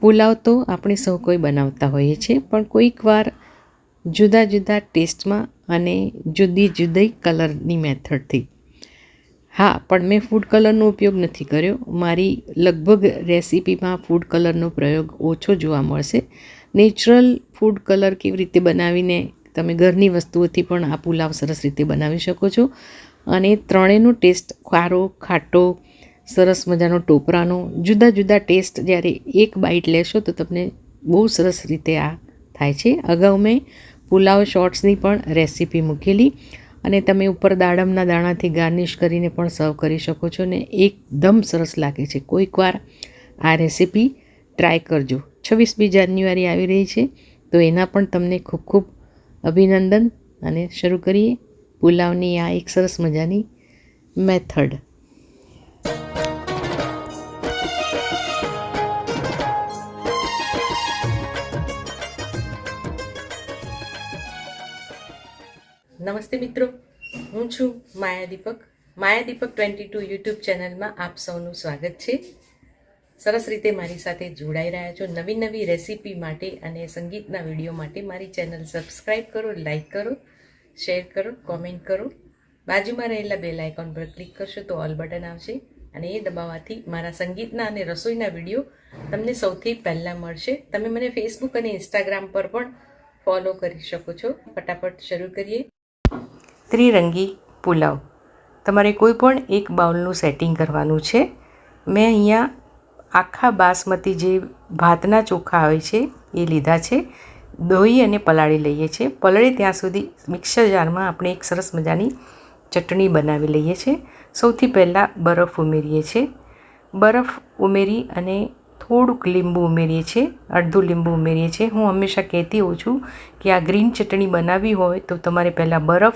પુલાવ તો આપણે સૌ કોઈ બનાવતા હોઈએ છીએ, પણ કોઈક વાર જુદા જુદા ટેસ્ટમાં અને જુદી જુદી કલરની મેથડથી. હા, પણ મેં ફૂડ કલરનો ઉપયોગ નથી કર્યો. મારી લગભગ રેસીપીમાં ફૂડ કલરનો પ્રયોગ ઓછો જોવા મળશે. નેચરલ ફૂડ કલર કેવી રીતે બનાવીને તમે ઘરની વસ્તુઓથી પણ આ પુલાવ સરસ રીતે બનાવી શકો છો. અને ત્રણેયનો ટેસ્ટ ખારો, ખાટો સરસ મજાનો ટોપરાનો જુદા જુદા ટેસ્ટ જ્યારે એક બાઇટ લેશો તો તમને બહુ સરસ રીતે આ થાય છે. અગાઉ મેં પુલાવ શોર્ટ્સની પણ રેસીપી મૂકેલી અને તમે ઉપર દાડમના દાણાથી ગાર્નિશ કરીને પણ સર્વ કરી શકો છો ને એકદમ સરસ લાગે છે. કોઈકવાર આ રેસીપી ટ્રાય કરજો. છવ્વીસમી જાન્યુઆરી આવી રહી છે તો એના પણ તમને ખૂબ ખૂબ અભિનંદન અને શરૂ કરીએ પુલાવની આ એક સરસ મજાની મેથડ. નમસ્તે મિત્રો. હું છું Maya Deepak. Maya Deepak twenty two YouTube ચેનલમાં આપ સૌનું સ્વાગત છે. સરસ રીતે મારી સાથે જોડાઈ રહ્યા છો નવી નવી રેસીપી માટે અને સંગીતના વીડિયો માટે મારી ચેનલ સબસ્ક્રાઈબ કરો, લાઇક કરો, શેર કરો, કોમેન્ટ કરો. બાજુમાં રહેલા બેલ આઇકોન પર ક્લિક કરશો તો ઓલ બટન આવશે અને એ દબાવવાથી મારા સંગીતના અને રસોઈના વીડિયો તમને સૌથી પહેલાં મળશે. તમે મને ફેસબુક અને ઇન્સ્ટાગ્રામ પર પણ ફોલો કરી શકો છો. ફટાફટ શરૂ કરીએ. ત્રિરંગી પુલાવ. તમારે કોઈ પણ એક બાઉલનું સેટિંગ કરવાનું છે. મેં અહીંયા આખા બાસમતી જે ભાતના ચોખા આવે છે, એ લીધા છે. દોહી અને પલાળી લઈએ છીએ. પલળે ત્યાં સુધી મિક્સર જારમાં આપણે એક સરસ મજાની ચટણી બનાવી લઈએ છીએ. સૌથી પહેલાં બરફ ઉમેરીએ છીએ. બરફ ઉમેરી અને થોડુંક લીંબુ ઉમેરીએ છીએ. અડધું લીંબુ ઉમેરીએ છીએ. હું હંમેશા કહેતી હોઉં છું કે આ ગ્રીન ચટણી બનાવવી હોય તો તમારે પહેલાં બરફ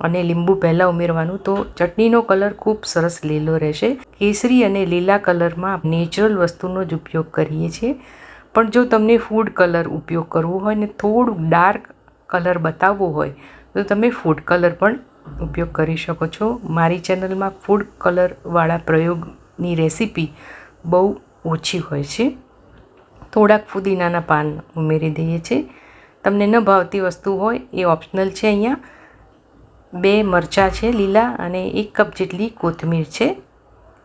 અને લીંબુ પહેલાં ઉમેરવાનું. તો ચટણીનો કલર ખૂબ સરસ લીલો રહેશે. કેસરી અને લીલા કલરમાં નેચરલ વસ્તુનો જ ઉપયોગ કરીએ છીએ. પણ જો તમને ફૂડ કલર ઉપયોગ કરવો હોય ને થોડુંક ડાર્ક કલર બતાવવો હોય, તો તમે ફૂડ કલર પણ ઉપયોગ કરી શકો છો. મારી ચેનલમાં ફૂડ કલરવાળા પ્રયોગની રેસીપી બહુ ઓછી હોય છે. થોડાક ફુદીનાના પાન ઉમેરી દઈએ છીએ. તમને ન ભાવતી વસ્તુ હોય એ ઓપ્શનલ છે અહીંયા. બે મરચાં છે લીલા અને એક કપ જેટલી કોથમીર છે,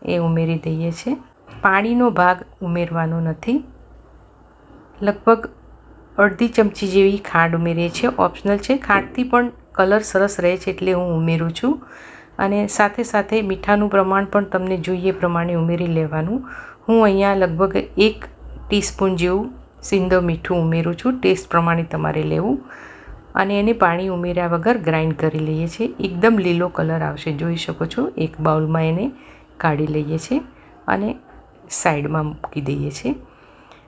એ ઉમેરી દઈએ છીએ પાણીનો ભાગ ઉમેરવાનો નથી. લગભગ અડધી ચમચી જેવી ખાંડ ઉમેરીએ છીએ. ઓપ્શનલ છે, ખાંડથી પણ કલર સરસ રહે છે એટલે હું ઉમેરું છું. અને સાથે સાથે મીઠાનું પ્રમાણ પણ તમને જોઈએ પ્રમાણે ઉમેરી લેવાનું. હું અહીંયા લગભગ એક ટીસ્પૂન જેવું સિંધો મીઠું ઉમેરું છું. ટેસ્ટ પ્રમાણે તમારે લેવું. અને એને પાણી ઉમેર્યા વગર ગ્રાઇન્ડ કરી લઈએ છીએ. એકદમ લીલો કલર આવશે. જોઈ શકો છો, એક બાઉલમાં એને કાઢી લઈએ છીએ અને સાઈડમાં મૂકી દઈએ છીએ.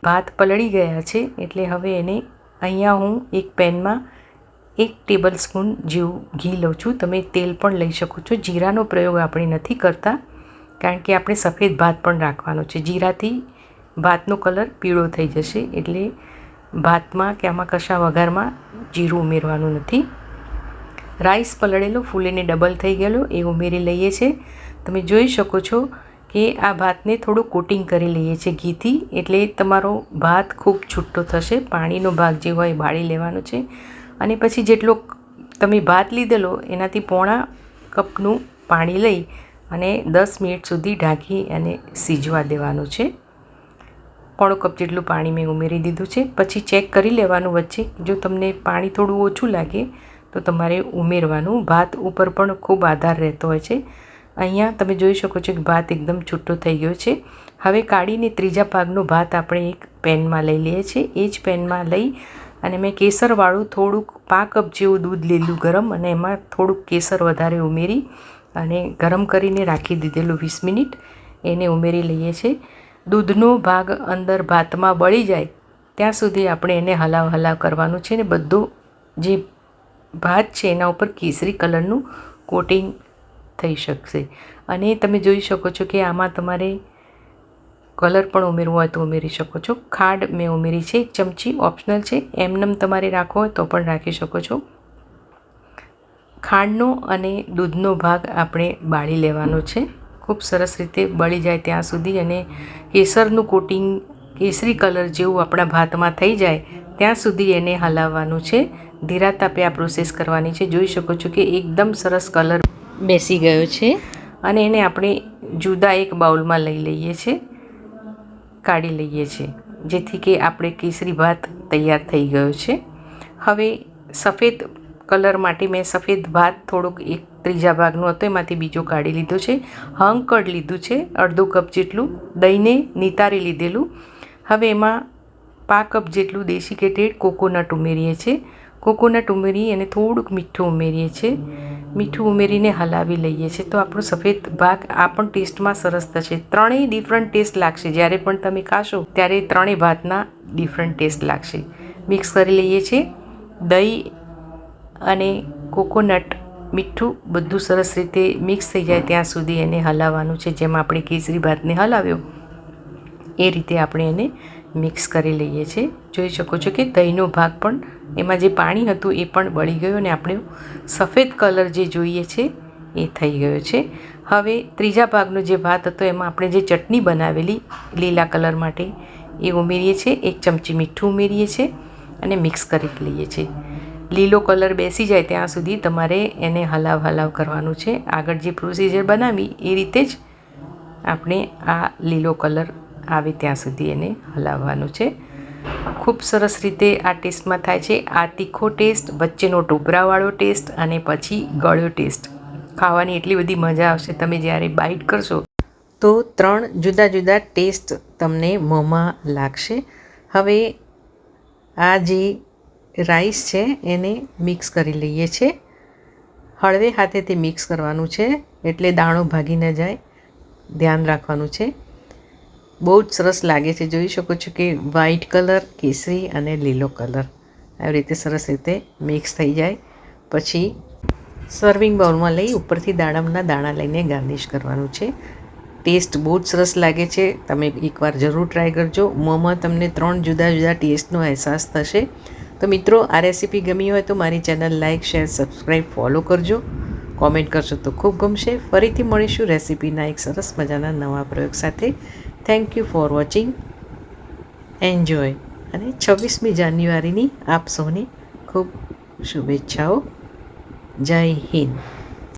ભાત પલળી ગયા છે એટલે હવે એને અહીંયા હું એક પેનમાં એક ટેબલ સ્પૂન જેવું ઘી લઉં છું. તમે તેલ પણ લઈ શકો છો. જીરાનો પ્રયોગ આપણે નથી કરતા, કારણ કે આપણે સફેદ ભાત પણ રાખવાનો છે. જીરાથી ભાતનો કલર પીળો થઈ જશે એટલે ભાતમાં કે આમાં કશા વઘારમાં જીરું ઉમેરવાનું નથી. રાઈસ પલળેલો, ફૂલીને ડબલ થઈ ગયેલો, એ ઉમેરી લઈએ છીએ તમે જોઈ શકો છો કે આ ભાતને થોડું કોટિંગ કરી લઈએ છીએ ઘીથી, એટલે તમારો ભાત ખૂબ છૂટો થશે. પાણીનો ભાગ જે હોય બાળી લેવાનો છે. અને પછી જેટલો તમે ભાત લીધેલો, એનાથી પોણા કપનું પાણી લઈ અને દસ મિનિટ સુધી ઢાંકી અને સીજવા દેવાનું છે. પોણો કપ જેટલું પાણી મેં ઉમેરી દીધું છે. પછી ચેક કરી લેવાનું વચ્ચે. જો તમને પાણી થોડું ઓછું લાગે, તો તમારે ઉમેરવાનું. ભાત ઉપર પણ ખૂબ આધાર રહેતો હોય છે. અહીંયા તમે જોઈ શકો છો કે ભાત એકદમ છૂટો થઈ ગયો છે. હવે કાઢીને ત્રીજા ભાગનો ભાત આપણે એક પેનમાં લઈ લઈએ છીએ. એ જ પેનમાં લઈ અને મેં કેસરવાળું થોડુંક પા કપ જેવું દૂધ લીલું ગરમ અને એમાં થોડુંક કેસર વધારે ઉમેરી અને ગરમ કરીને રાખી દીધેલું વીસ મિનિટ. એને ઉમેરી લઈએ છીએ. દૂધનો ભાગ અંદર ભાતમાં બળી જાય, ત્યાં સુધી આપણે એને હલાવ હલાવ કરવાનું છે ને બધું જે ભાત છે એના ઉપર કેસરી કલરનું કોટિંગ થઈ શકશે. અને તમે જોઈ શકો છો કે આમાં તમારે કલર પણ ઉમેરવો હોય તો ઉમેરી શકો છો. ખાંડ મેં ઉમેરી છે, એક ચમચી ઓપ્શનલ છે, એમનેમ તમારે રાખવો હોય તો પણ રાખી શકો છો. ખાંડનો અને દૂધનો ભાગ આપણે બાળી લેવાનો છે. ખૂબ સરસ રીતે બળી જાય ત્યાં સુધી અને કેસરનું કોટિંગ, કેસરી કલર જેવું આપણા ભાતમાં થઈ જાય ત્યાં સુધી એને હલાવવાનું છે. ધીરા તાપે આ પ્રોસેસ કરવાની છે. જોઈ શકો છો કે એકદમ સરસ કલર બેસી ગયો છે અને એને આપણે જુદા એક બાઉલમાં લઈ લઈએ છીએ કાઢી લઈએ છીએ જેથી કે આપણે કેસરી ભાત તૈયાર થઈ ગયો છે. હવે સફેદ કલર માટે મેં સફેદ ભાત થોડુંક એક ત્રીજા ભાગનું હતું, એમાંથી બીજો કાઢી લીધો છે. હંકડ લીધું છે, અડધો કપ જેટલું. દહીંને નિતારી લીધેલું. હવે એમાં પા કપ જેટલું દેશી કેટેડ કોકોનટ ઉમેરીએ છીએ કોકોનટ ઉમેરી અને થોડુંક મીઠું ઉમેરીએ છીએ મીઠું ઉમેરીને હલાવી લઈએ છીએ તો આપણો સફેદ ભાગ આ પણ ટેસ્ટમાં સરસ થશે. ત્રણેય ડિફરન્ટ ટેસ્ટ લાગશે. જ્યારે પણ તમે ખાશો, ત્યારે ત્રણેય ભાતના ડિફરન્ટ ટેસ્ટ લાગશે. મિક્સ કરી લઈએ છીએ દહીં અને કોકોનટ મીઠું બધું સરસ રીતે મિક્સ થઈ જાય ત્યાં સુધી એને હલાવવાનું છે. જેમ આપણે કેસરી ભાતને હલાવ્યો, એ રીતે આપણે એને મિક્સ કરી લઈએ છીએ. જોઈ શકો છો કે દહીંનો ભાગ પણ એમાં જે પાણી હતું એ પણ બળી ગયું અને આપણે સફેદ કલર જે જોઈએ છે એ થઈ ગયો છે. હવે ત્રીજા ભાગનો જે ભાત હતો એમાં આપણે જે ચટણી બનાવેલી લીલા કલર માટે, એ ઉમેરીએ છીએ. એક ચમચી મીઠું ઉમેરીએ છીએ અને મિક્સ કરી લઈએ છીએ. લીલો કલર બેસી જાય ત્યાં સુધી તમારે એને હલાવ હલાવ કરવાનું છે. આગળ જે પ્રોસીજર બનાવી, એ રીતે જ આપણે આ લીલો કલર આવે ત્યાં સુધી એને હલાવવાનું છે. ખૂબ સરસ રીતે આ ટેસ્ટમાં થાય છે. આ તીખો ટેસ્ટ, વચ્ચેનો ટોપરાવાળો ટેસ્ટ અને પછી ગળ્યો ટેસ્ટ. ખાવાની એટલી બધી મજા આવશે. તમે જ્યારે બાઇટ કરશો, તો ત્રણ જુદા જુદા ટેસ્ટ તમને મોંમાં લાગશે. હવે આ જે રાઈસ છે એને મિક્સ કરી લઈએ છીએ. હળવે હાથેથી મિક્સ કરવાનું છે એટલે દાણો ભાગી ન જાય. ધ્યાન રાખવાનું છે. બહુ જ સરસ લાગે છે. જોઈ શકો છો કે વ્હાઈટ કલર, કેસરી અને લીલો કલર. આવી રીતે સરસ રીતે મિક્સ થઈ જાય. પછી સર્વિંગ બાઉલમાં લઈ ઉપરથી દાડમના દાણા લઈને ગાર્નિશ કરવાનું છે. ટેસ્ટ બહુ જ સરસ લાગે છે. તમે એકવાર જરૂર ટ્રાય કરજો. મોંમાં તમને ત્રણ જુદા જુદા ટેસ્ટનો અહેસાસ થશે. તો મિત્રો, આ રેસીપી ગમી હોય તો મારી channel like share subscribe follow કરજો. કોમેન્ટ કરશો તો ખૂબ ગમશે. ફરીથી મળીશું રેસીપીના એક સરસ મજાના નવા પ્રયોગ સાથે. Thank you for watching enjoy અને છવ્વીસમી જાન્યુઆરીની આપ સૌને ખૂબ શુભેચ્છાઓ. જય હિન્દ.